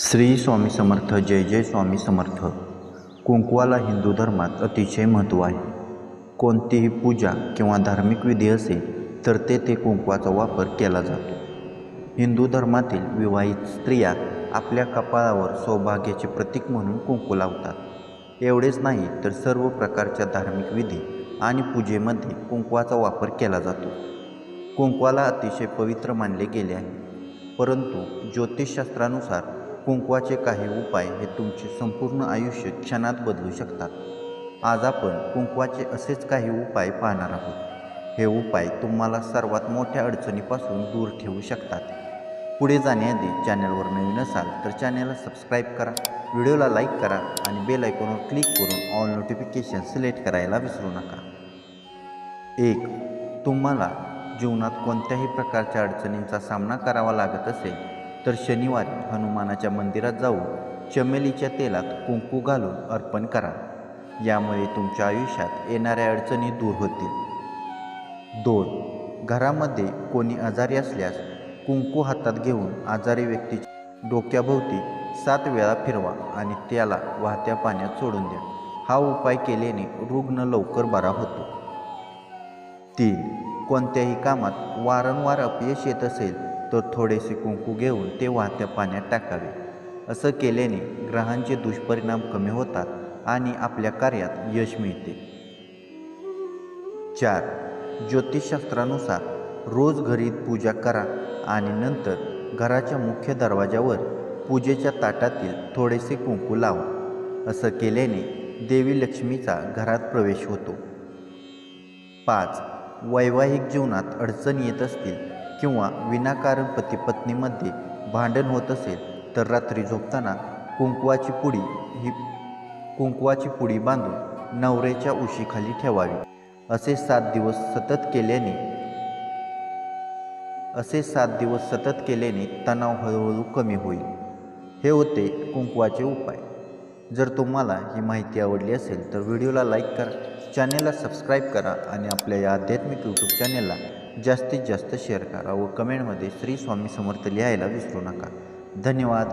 श्री स्वामी समर्थ जय जय स्वामी समर्थ. कुंकवाला हिंदू धर्मात अतिशय महत्त्व आहे. कोणतीही पूजा किंवा धार्मिक विधी असेल तर तेथे कुंकवाचा वापर केला जातो. हिंदू धर्मातील विवाहित स्त्रिया आपल्या कपाळावर सौभाग्याचे प्रतीक म्हणून कुंकू लावतात. एवढेच नाही तर सर्व प्रकारच्या धार्मिक विधी आणि पूजेमध्ये कुंकवाचा वापर केला जातो. कुंकवाला अतिशय पवित्र मानले गेले आहे. परंतु ज्योतिषशास्त्रानुसार कुंकवाचे काही उपाय हे तुमचे संपूर्ण आयुष्य क्षणात बदलू शकतात. आज आपण कुंकवाचे असेच काही उपाय पाहणार आहोत. हे उपाय तुम्हाला सर्वात मोठ्या अडचणीपासून दूर ठेवू शकतात. पुढे जाण्याआधी चॅनलवर नवीन असाल तर चॅनलला सबस्क्राईब करा व्हिडिओला लाईक करा आणि बेल आयकॉनवर क्लिक करून ऑल नोटिफिकेशन सिलेक्ट करायला विसरू नका. एक तुम्हाला जीवनात कोणत्याही प्रकारच्या अडचणींचा सामना करावा लागत असेल तर शनिवारी हनुमानाच्या मंदिरात जाऊन चमेलीच्या तेलात कुंकू घालून अर्पण करा. यामुळे तुमच्या आयुष्यात येणाऱ्या अडचणी दूर होतील. दोन घरामध्ये कोणी आजारी असल्यास कुंकू हातात घेऊन आजारी व्यक्तीच्या डोक्याभोवती सात वेळा फिरवा आणि त्याला वाहत्या पाण्यात सोडून द्या. हा उपाय केल्याने रुग्ण लवकर बरा होतो. तीन कोणत्याही कामात वारंवार अपयश येत असेल तर थोडेसे कुंकू घेऊन ते वाहत्या पाण्यात टाकावे. असं केल्याने ग्रहांचे दुष्परिणाम कमी होतात आणि आपल्या कार्यात यश मिळते. चार. ज्योतिषशास्त्रानुसार रोज घरी पूजा करा आणि नंतर घराच्या मुख्य दरवाजावर पूजेच्या ताटातील थोडेसे कुंकू लावा. असं केल्याने देवी लक्ष्मीचा घरात प्रवेश होतो. पाच. वैवाहिक जीवनात अडचण येत असतील किंवा विनाकारण पती पत्नीमध्ये भांडण होत असेल तर रात्री झोपताना कुंकवाची पुडी ही कुंकवाची पुडी बांधून नवऱ्याच्या उशीखाली ठेवावी. असे सात दिवस सतत केल्याने असे सात दिवस सतत केल्याने तणाव हळूहळू कमी होईल. हे होते कुंकवाचे उपाय. जर तुम्हाला ही माहिती आवडली असेल तर व्हिडिओला लाईक करा चॅनेलला सबस्क्राईब करा आणि आपल्या या आध्यात्मिक यूट्यूब चॅनेलला जास्तीत जास्त शेअर करा व कमेंटमध्ये श्री स्वामी समर्थ लिहायला विसरू नका. धन्यवाद.